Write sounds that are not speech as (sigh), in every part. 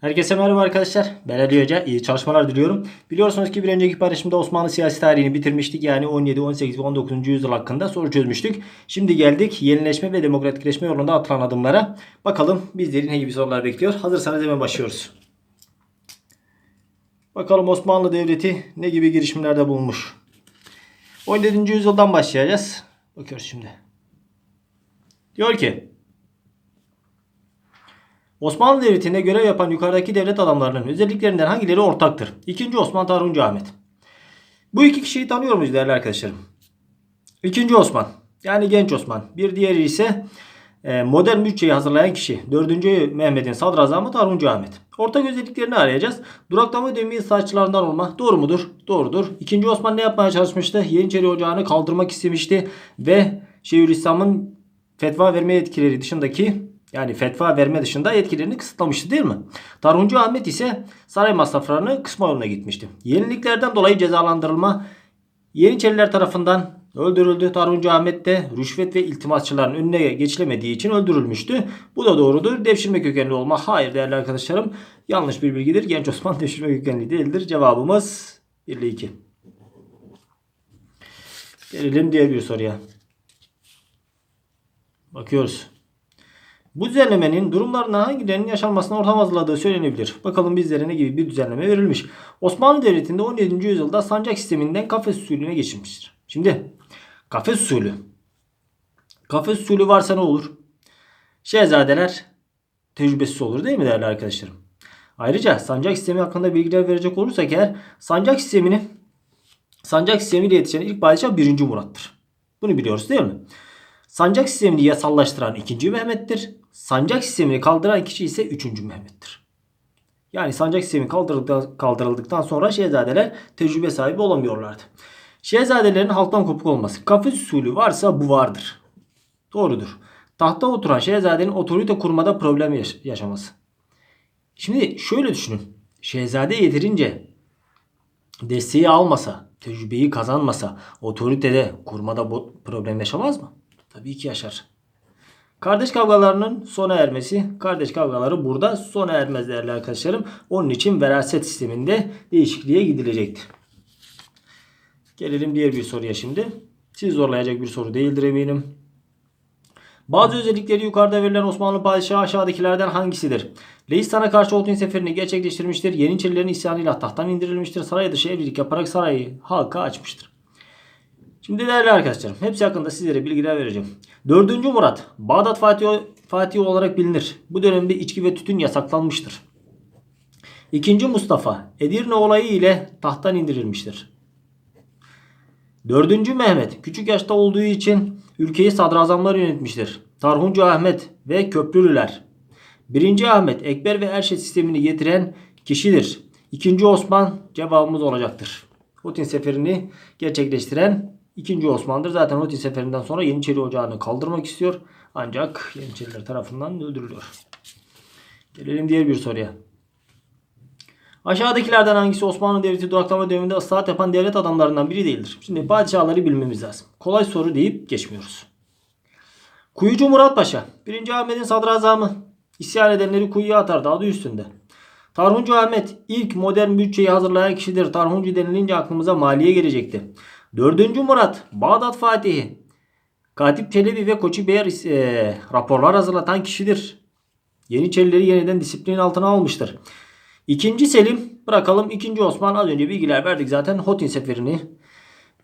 Herkese merhaba arkadaşlar. Ben Ali Hoca. İyi çalışmalar diliyorum. Biliyorsunuz ki bir önceki paylaşımda Osmanlı siyasi tarihini bitirmiştik. Yani 17, 18 ve 19. yüzyıl hakkında soru çözmüştük. Şimdi geldik yenileşme ve demokratikleşme yolunda atılan adımlara. Bakalım bizleri ne gibi sorular bekliyor. Hazırsanız hemen başlıyoruz. Bakalım Osmanlı Devleti ne gibi girişimlerde bulunmuş. 17. yüzyıldan başlayacağız. Bakıyoruz şimdi. Diyor ki Osmanlı Devleti'nde görev yapan yukarıdaki devlet adamlarının özelliklerinden hangileri ortaktır? İkinci Osman Tarhuncu Ahmet. Bu iki kişiyi tanıyor muyuz değerli arkadaşlarım? İkinci Osman yani genç Osman. Bir diğeri ise e, modern bütçeyi hazırlayan kişi. Dördüncü Mehmet'in sadrazamı Tarhuncu Ahmet. Ortak özelliklerini arayacağız. Duraklama dönemi saçlarından olma. Doğru mudur? Doğrudur. İkinci Osman ne yapmaya çalışmıştı? Yeniçeri Ocağı'nı kaldırmak istemişti. Ve Şeyhülislam'ın fetva verme yetkileri dışındaki yani fetva verme dışında yetkilerini kısıtlamıştı değil mi? Tarhuncu Ahmet ise saray masraflarını kısma yoluna gitmişti. Yeniliklerden dolayı cezalandırılma Yeniçeriler tarafından öldürüldü. Tarhuncu Ahmet de rüşvet ve iltimasçıların önüne geçilemediği için öldürülmüştü. Bu da doğrudur. Devşirme kökenli olma. Hayır değerli arkadaşlarım. Yanlış bir bilgidir. Genç Osman (laughs) devşirme kökenli değildir. Cevabımız 1 ile 2. Gelelim diğer bir soruya. Bakıyoruz. Bu düzenlemenin durumlarından hangilerinin yaşanmasına ortam hazırladığı söylenebilir. Bakalım bizlere ne gibi bir düzenleme verilmiş. Osmanlı Devleti'nde 17. yüzyılda sancak sisteminden kafes usulüne geçilmiştir. Şimdi kafes usulü. Kafes usulü varsa ne olur? Şehzadeler tecrübesiz olur değil mi değerli arkadaşlarım? Ayrıca sancak sistemi hakkında bilgiler verecek olursak eğer sancak sistemini sancak sistemiyle yetişen ilk padişah 1. Murat'tır. Bunu biliyoruz değil mi? Sancak sistemini yasallaştıran 2. Mehmet'tir. Sancak sistemini kaldıran kişi ise 3. Mehmet'tir. Yani sancak sistemi kaldırıldıktan, sonra şehzadeler tecrübe sahibi olamıyorlardı. Şehzadelerin halktan kopuk olması. Kafes usulü varsa bu vardır. Doğrudur. Tahta oturan şehzadenin otorite kurmada problem yaş- yaşaması. Şimdi şöyle düşünün. Şehzade yeterince desteği almasa, tecrübeyi kazanmasa otoritede kurmada problem yaşamaz mı? Tabii ki yaşar. Kardeş kavgalarının sona ermesi. Kardeş kavgaları burada sona ermez değerli arkadaşlarım. Onun için veraset sisteminde değişikliğe gidilecekti. Gelelim diğer bir soruya şimdi. Siz zorlayacak bir soru değildir eminim. Bazı özellikleri yukarıda verilen Osmanlı padişahı aşağıdakilerden hangisidir? Leistan'a karşı Otun seferini gerçekleştirmiştir. Yeniçerilerin isyanıyla tahttan indirilmiştir. Saray dışı evlilik yaparak sarayı halka açmıştır. Şimdi değerli arkadaşlarım hepsi hakkında sizlere bilgiler vereceğim. 4. Murat Bağdat Fatih, Fatih olarak bilinir. Bu dönemde içki ve tütün yasaklanmıştır. 2. Mustafa Edirne olayı ile tahttan indirilmiştir. 4. Mehmet küçük yaşta olduğu için ülkeyi sadrazamlar yönetmiştir. Tarhuncu Ahmet ve Köprülüler. 1. Ahmet Ekber ve Erşet sistemini getiren kişidir. 2. Osman cevabımız olacaktır. Hotin seferini gerçekleştiren 2. Osman'dır. Zaten Hotin seferinden sonra Yeniçeri Ocağı'nı kaldırmak istiyor. Ancak Yeniçeriler tarafından öldürülüyor. Gelelim diğer bir soruya. Aşağıdakilerden hangisi Osmanlı Devleti duraklama döneminde ıslahat yapan devlet adamlarından biri değildir? Şimdi padişahları bilmemiz lazım. Kolay soru deyip geçmiyoruz. Kuyucu Murat Paşa. 1. Ahmet'in sadrazamı. İsyan edenleri kuyuya atardı adı üstünde. Tarhuncu Ahmet ilk modern bütçeyi hazırlayan kişidir. Tarhuncu denilince aklımıza maliye gelecekti. 4. Murat Bağdat Fatihi. Katip Çelebi ve Koçi Beyar e, raporlar hazırlatan kişidir. Yeniçerileri yeniden disiplin altına almıştır. İkinci Selim bırakalım. İkinci Osman az önce bilgiler verdik zaten Hotin seferini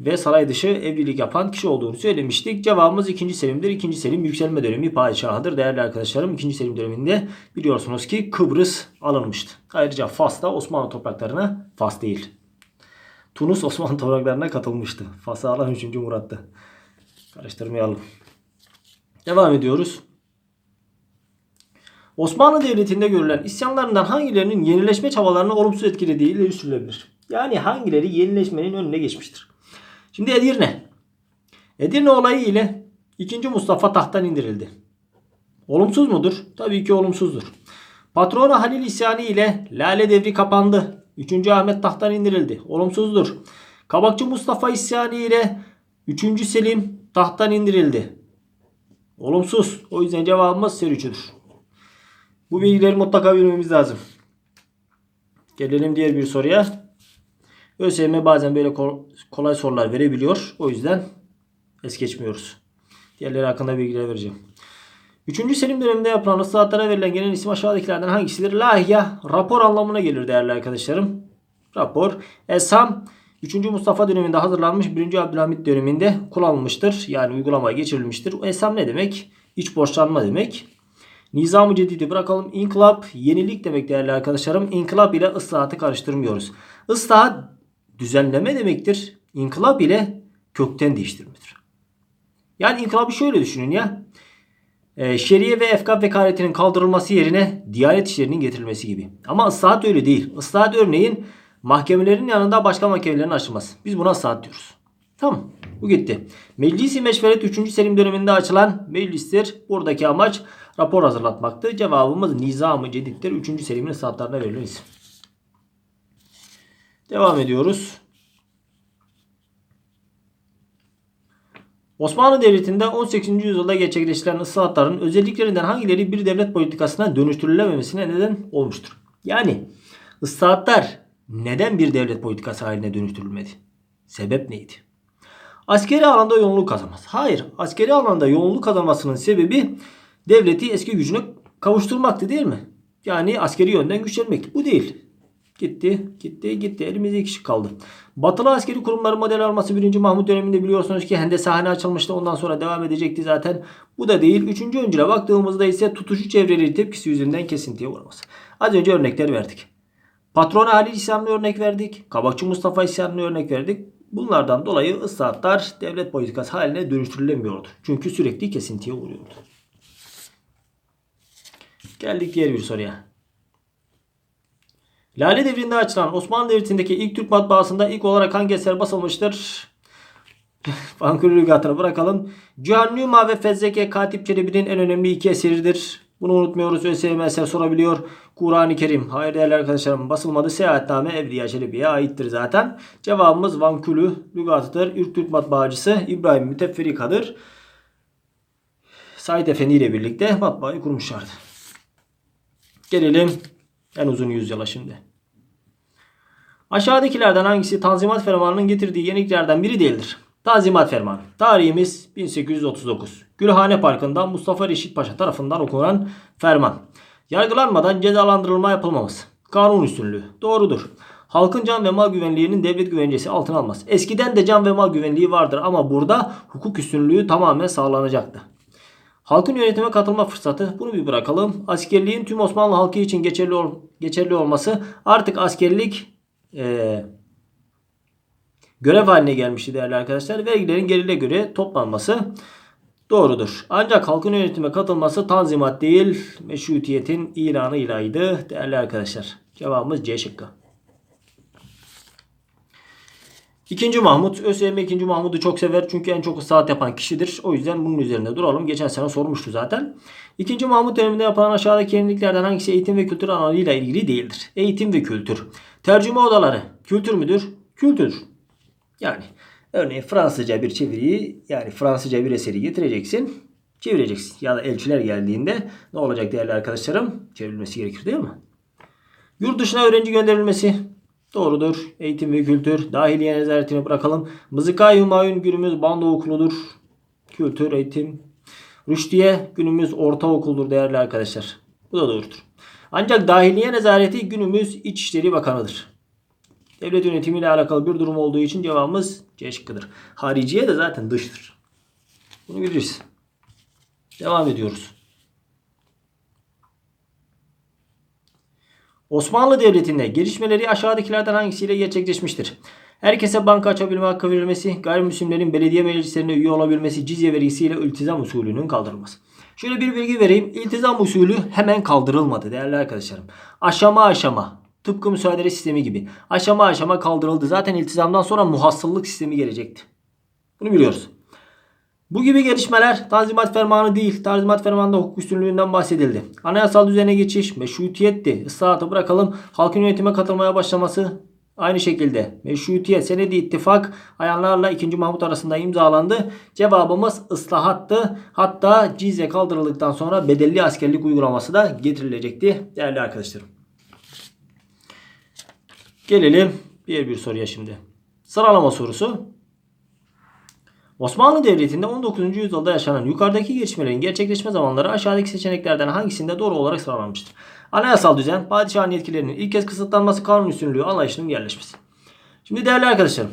ve saray dışı evlilik yapan kişi olduğunu söylemiştik. Cevabımız 2. Selim'dir. 2. Selim yükselme dönemi padişahıdır değerli arkadaşlarım. 2. Selim döneminde biliyorsunuz ki Kıbrıs alınmıştı. Ayrıca Fas da Osmanlı topraklarına Fas değil. Tunus (laughs) Osmanlı topraklarına katılmıştı. Fas'ı alan 3. Murat'tı. Karıştırmayalım. Devam ediyoruz. Osmanlı Devleti'nde görülen isyanlarından hangilerinin yenileşme çabalarını olumsuz etkilediği ileri sürülebilir. Yani hangileri yenileşmenin önüne geçmiştir. Şimdi Edirne. Edirne olayı ile 2. Mustafa tahttan indirildi. Olumsuz mudur? Tabii ki olumsuzdur. Patrona Halil isyanı ile Lale devri kapandı. 3. Ahmet tahttan indirildi. Olumsuzdur. Kabakçı Mustafa isyanı ile 3. Selim tahttan indirildi. Olumsuz. O yüzden cevabımız ser 3'üdür. Bu bilgileri mutlaka bilmemiz lazım. Gelelim diğer bir soruya. ÖSYM bazen böyle kol- kolay sorular verebiliyor. O yüzden es geçmiyoruz. Diğerleri hakkında bilgiler vereceğim. 3. Selim döneminde yapılan ıslahatlara verilen genel isim aşağıdakilerden hangisidir? Lahya, rapor anlamına gelir değerli arkadaşlarım. Rapor. Esham, 3. Mustafa döneminde hazırlanmış 1. Abdülhamit döneminde kullanılmıştır. Yani uygulamaya geçirilmiştir. Esham ne demek? İç borçlanma demek. Nizam-ı Cedid'i bırakalım. İnkılap yenilik demek değerli arkadaşlarım. İnkılap ile ıslahatı karıştırmıyoruz. Islahat düzenleme demektir. İnkılap ile kökten değiştirmedir. Yani inkılabı şöyle düşünün ya. Ee, şeriye ve efkaf vekaletinin kaldırılması yerine diyanet işlerinin getirilmesi gibi. Ama ıslahat öyle değil. Islahat örneğin mahkemelerin yanında başka mahkemelerin açılması. Biz buna ıslahat diyoruz. Tamam. Bu gitti. Meclisi Meşveret 3. Selim döneminde açılan meclistir. Buradaki amaç rapor hazırlatmaktı. Cevabımız Nizam-ı Cedid'dir. 3. Selim'in ıslahatlarına verilen isim. Devam ediyoruz. Osmanlı Devleti'nde 18. yüzyılda gerçekleştirilen ıslahatların özelliklerinden hangileri bir devlet politikasına dönüştürülememesine neden olmuştur? Yani ıslahatlar neden bir devlet politikası haline dönüştürülmedi? Sebep neydi? Askeri alanda yoğunluk kazanmaz. Hayır, askeri alanda yoğunluk kazanmasının sebebi devleti eski gücüne kavuşturmaktı değil mi? Yani askeri yönden güçlenmek. Bu değil. Gitti, gitti, gitti. Elimizde iki kişi kaldı. Batılı askeri kurumların model alması 1. Mahmut döneminde biliyorsunuz ki Hendesahane açılmıştı. Ondan sonra devam edecekti zaten. Bu da değil. Üçüncü öncüle baktığımızda ise tutuşu çevreleri tepkisi yüzünden kesintiye uğraması. Az önce örnekler verdik. Patron Halil İslam'la örnek verdik. Kabakçı Mustafa İslam'la örnek verdik. Bunlardan dolayı ıslahatlar devlet politikası haline dönüştürülemiyordu. Çünkü sürekli kesintiye uğruyordu. Geldik diğer bir soruya. Lale devrinde açılan Osmanlı Devleti'ndeki ilk Türk matbaasında ilk olarak hangi eser basılmıştır? (laughs) Fankülü lügatını bırakalım. Cihannüma ve Fezzeke Katip Çelebi'nin en önemli iki eseridir. Bunu unutmuyoruz. ÖSYM eser sorabiliyor. Kur'an-ı Kerim. Hayır değerli arkadaşlarım basılmadı. Seyahatname Evliya Çelebi'ye aittir zaten. Cevabımız Vankülü lügatıdır. İlk Türk matbaacısı İbrahim Mütefferika'dır. Said Efendi ile birlikte matbaayı kurmuşlardı. Gelelim en uzun yüzyıla şimdi. Aşağıdakilerden hangisi Tanzimat Fermanı'nın getirdiği yeniliklerden biri değildir? Tanzimat Fermanı. Tarihimiz 1839. Gülhane Parkı'nda Mustafa Reşit Paşa tarafından okunan ferman. Yargılanmadan cezalandırılma yapılmaması. Kanun üstünlüğü. Doğrudur. Halkın can ve mal güvenliğinin devlet güvencesi altına almaz. Eskiden de can ve mal güvenliği vardır ama burada hukuk üstünlüğü tamamen sağlanacaktı. Halkın yönetime katılma fırsatı bunu bir bırakalım. Askerliğin tüm Osmanlı halkı için geçerli ol- geçerli olması artık askerlik eee, görev haline gelmişti değerli arkadaşlar. Vergilerin gerile göre toplanması doğrudur. Ancak halkın yönetime katılması tanzimat değil meşrutiyetin ilanı ilaydı değerli arkadaşlar. Cevabımız C şıkkı. İkinci Mahmut. ÖSYM 2. Mahmut'u çok sever çünkü en çok saat yapan kişidir. O yüzden bunun üzerinde duralım. Geçen sene sormuştu zaten. İkinci Mahmut döneminde yapılan aşağıdaki yeniliklerden hangisi eğitim ve kültür alanıyla ilgili değildir? Eğitim ve kültür. Tercüme odaları kültür müdür? Kültür. Yani örneğin Fransızca bir çeviriyi yani Fransızca bir eseri getireceksin. Çevireceksin. Ya da elçiler geldiğinde ne olacak değerli arkadaşlarım? Çevrilmesi gerekir değil mi? Yurt dışına öğrenci gönderilmesi doğrudur. Eğitim ve kültür. Dahiliye nezaretini bırakalım. Mızıkay Hümayun günümüz bando okuludur. Kültür, eğitim. Rüşdiye günümüz ortaokuldur değerli arkadaşlar. Bu da doğrudur. Ancak dahiliye nezareti günümüz İçişleri Bakanı'dır. Devlet yönetimiyle alakalı bir durum olduğu için cevabımız C şıkkıdır. Hariciye de zaten dıştır. Bunu biliriz. Devam ediyoruz. Osmanlı Devleti'nde gelişmeleri aşağıdakilerden hangisiyle gerçekleşmiştir? Herkese banka açabilme hakkı verilmesi, gayrimüslimlerin belediye meclislerine üye olabilmesi, cizye vergisiyle iltizam usulünün kaldırılması. Şöyle bir bilgi vereyim. İltizam usulü hemen kaldırılmadı değerli arkadaşlarım. Aşama aşama tıpkı müsaade sistemi gibi aşama aşama kaldırıldı. Zaten iltizamdan sonra muhassıllık sistemi gelecekti. Bunu biliyoruz. Bu gibi gelişmeler Tanzimat Fermanı değil, Tanzimat Fermanı'nda hukuk üstünlüğünden bahsedildi. Anayasal düzene geçiş, meşrutiyetti. Islahatı bırakalım. Halkın yönetime katılmaya başlaması aynı şekilde. Meşrutiyet, senedi ittifak ayanlarla 2. Mahmut arasında imzalandı. Cevabımız ıslahattı. Hatta cizye kaldırıldıktan sonra bedelli askerlik uygulaması da getirilecekti değerli arkadaşlarım. Gelelim bir bir soruya şimdi. Sıralama sorusu. Osmanlı Devleti'nde 19. yüzyılda yaşanan yukarıdaki gelişmelerin gerçekleşme zamanları aşağıdaki seçeneklerden hangisinde doğru olarak sıralanmıştır? Anayasal düzen, padişahın yetkilerinin ilk kez kısıtlanması, kanun üstünlüğü anlayışının yerleşmesi. Şimdi değerli arkadaşlarım,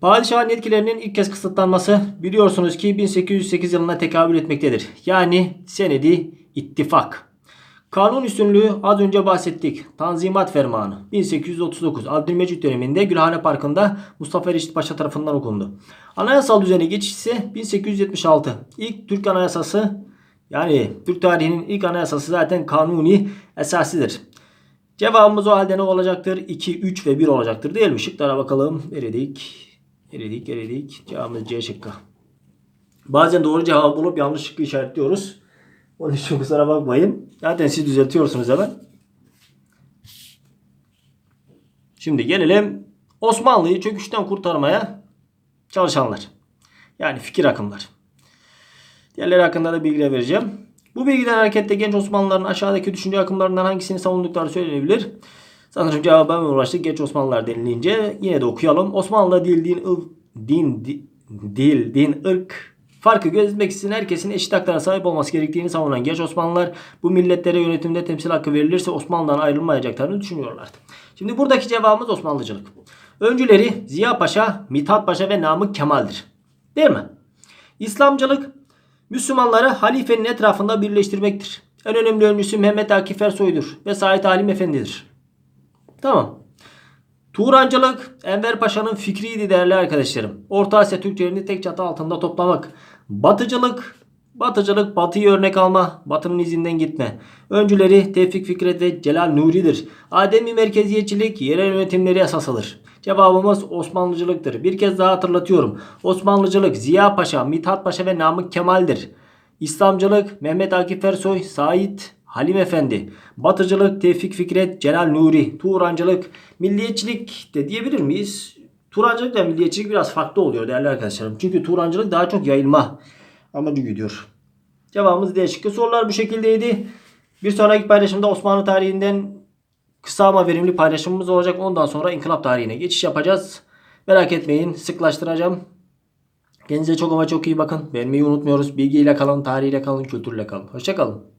Padişahın yetkilerinin ilk kez kısıtlanması biliyorsunuz ki 1808 yılına tekabül etmektedir. Yani senedi ittifak. Kanun üstünlüğü az önce bahsettik. Tanzimat Fermanı 1839 Abdülmecit döneminde Gülhane Parkı'nda Mustafa Reşit Paşa tarafından okundu. Anayasal düzene geçiş ise 1876. İlk Türk Anayasası yani Türk tarihinin ilk anayasası zaten kanuni esasidir. Cevabımız o halde ne olacaktır? 2, 3 ve 1 olacaktır değil mi? Şıklara bakalım. Veredik. Veredik, veredik. Cevabımız C şıkkı. Bazen doğru cevabı bulup yanlış şıkkı işaretliyoruz. Onun için kusura bakmayın. Zaten siz düzeltiyorsunuz hemen. Şimdi gelelim Osmanlı'yı çöküşten kurtarmaya çalışanlar. Yani fikir akımlar. Diğerleri hakkında da bilgiler vereceğim. Bu bilgiden hareketle genç Osmanlıların aşağıdaki düşünce akımlarından hangisini savundukları söylenebilir. Sanırım cevaba mı ulaştık? Genç Osmanlılar denilince yine de okuyalım. Osmanlı'da dil, din, ıl, din, di- dil, din, ırk farkı gözetmek için herkesin eşit haklara sahip olması gerektiğini savunan genç Osmanlılar bu milletlere yönetimde temsil hakkı verilirse Osmanlı'dan ayrılmayacaklarını düşünüyorlardı. Şimdi buradaki cevabımız Osmanlıcılık. Öncüleri Ziya Paşa, Mithat Paşa ve Namık Kemal'dir. Değil mi? İslamcılık Müslümanları halifenin etrafında birleştirmektir. En önemli öncüsü Mehmet Akif Ersoy'dur ve Said Halim Efendi'dir. Tamam. Turancılık Enver Paşa'nın fikriydi değerli arkadaşlarım. Orta Asya Türklerini tek çatı altında toplamak. Batıcılık Batıcılık batıyı örnek alma, batının izinden gitme. Öncüleri Tevfik Fikret ve Celal Nuri'dir. Ademi merkeziyetçilik yerel yönetimleri esasıdır. Cevabımız Osmanlıcılıktır. Bir kez daha hatırlatıyorum. Osmanlıcılık Ziya Paşa, Mithat Paşa ve Namık Kemal'dir. İslamcılık Mehmet Akif Ersoy, Said Halim Efendi. Batıcılık Tevfik Fikret, Celal Nuri. Turancılık, milliyetçilik de diyebilir miyiz? Turancılık ve milliyetçilik biraz farklı oluyor değerli arkadaşlarım. Çünkü Turancılık daha çok yayılma amacı gidiyor. Cevabımız D şıkkı. Sorular bu şekildeydi. Bir sonraki paylaşımda Osmanlı tarihinden kısa ama verimli paylaşımımız olacak. Ondan sonra inkılap tarihine geçiş yapacağız. Merak etmeyin sıklaştıracağım. Kendinize çok ama çok iyi bakın. Beğenmeyi unutmuyoruz. Bilgiyle kalın, tarihiyle kalın, kültürle kalın. Hoşçakalın.